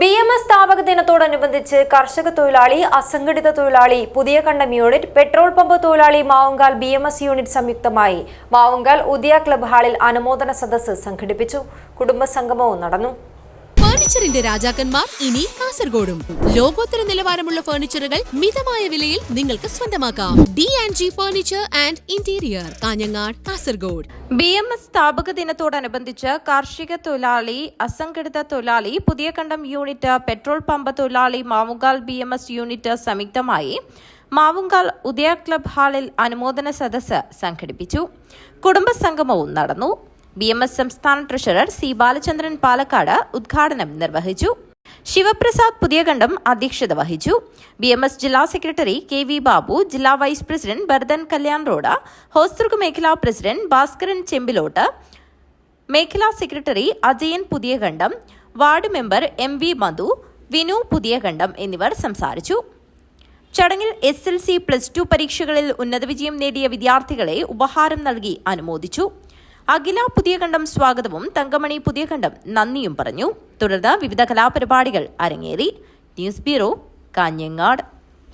B M S സ്ഥാപക ദിനത്തോടനുബന്ധിച്ച് കർഷക തൊഴിലാളി അസംഘടിത തൊഴിലാളി പുതിയ കണ്ടം യൂണിറ്റ് പെട്രോൾ പമ്പ് തൊഴിലാളി Mavungal B M S unit സംയുക്തമായി മാവുങ്കാൽ ഉദിയ ക്ലബ് ഹാളിൽ അനുമോദന സദസ്സ് സംഘടിപ്പിച്ചു. കുടുംബസംഗമവും നടന്നു. ഫർണിച്ചറിന്റെ രാജാക്കന്മാർ ഇനി കാസർഗോഡും. ലോകോത്തര നിലവാരമുള്ള ഫർണിച്ചറുകൾ മിതമായ വിലയിൽ നിങ്ങൾക്ക് സ്വന്തമാക്കാം. D and G furniture and interior Kanhangad Kasaragod. B M S സ്ഥാപക ദിനത്തോടനുബന്ധിച്ച് കാർഷിക തൊഴിലാളി അസംഘടിത തൊഴിലാളി പുതിയ കണ്ടം യൂണിറ്റ് പെട്രോൾ പമ്പ് തൊഴിലാളി Mavungal B M S unit സംയുക്തമായി മാവുങ്കാൽ ഉദയ ക്ലബ് ഹാളിൽ അനുമോദന സദസ്സ് സംഘടിപ്പിച്ചു. കുടുംബസംഗമവും നടന്നു. ബി എം എസ് സംസ്ഥാന ട്രഷറർ സി ബാലചന്ദ്രൻ പാലക്കാട് ഉദ്ഘാടനം നിർവഹിച്ചു. ശിവപ്രസാദ് പുതിയകണ്ഠം അധ്യക്ഷത വഹിച്ചു. ബി എം എസ് ജില്ലാ സെക്രട്ടറി കെ വി ബാബു ജില്ലാ വൈസ് പ്രസിഡന്റ് ഭരതൻ കല്യാൺ റോഡ ഹോസ്തൃക മേഖലാ പ്രസിഡന്റ് ഭാസ്കരൻ ചെമ്പിലോട്ട് മേഖലാ secretary Ajayan Puthiyakandam ward member M V Madhu Vinu Puthiyakandam എന്നിവർ സംസാരിച്ചു. ചടങ്ങിൽ S L C plus two പരീക്ഷകളിൽ ഉന്നത വിജയം നേടിയ വിദ്യാർത്ഥികളെ ഉപഹാരം നൽകി അനുമോദിച്ചു. അഖില പുതിയകണ്ഠം സ്വാഗതവും തങ്കമണി പുതിയ പുതിയകണ്ഠം നന്ദിയും പറഞ്ഞു. തുടർന്ന് വിവിധ കലാപരിപാടികൾ അരങ്ങേറി. News bureau Kanhangad.